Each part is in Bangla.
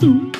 Doo.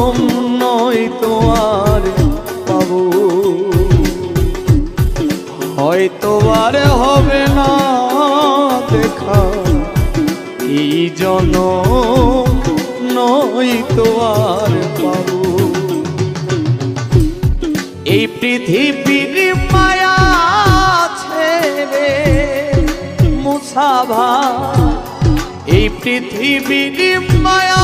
হয়তো আর হবে না দেখা। এই জন নয় তো আর পাবো। এই পৃথিবীর মায়া ছেড়ে মুসাভা এই পৃথিবীর মায়া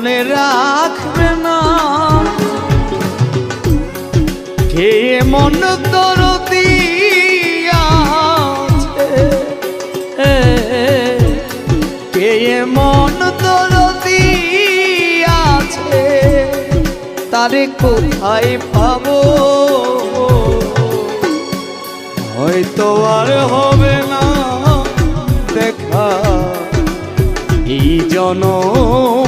মনে রাখবে না। কে মন তোর দিয়াছে কে মন তোর দিয়াছে তারে কোথায় পাবো? হয়তো আর হবে না দেখা। এই জনম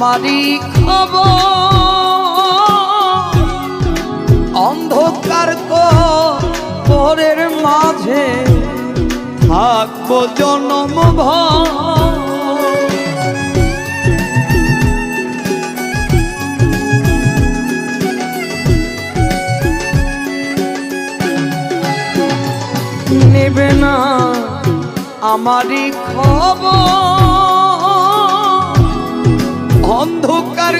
আমারই খবর। অন্ধকার পরের মাঝে থাকব জনম নেবে না আমারই খবর। অন্ধকার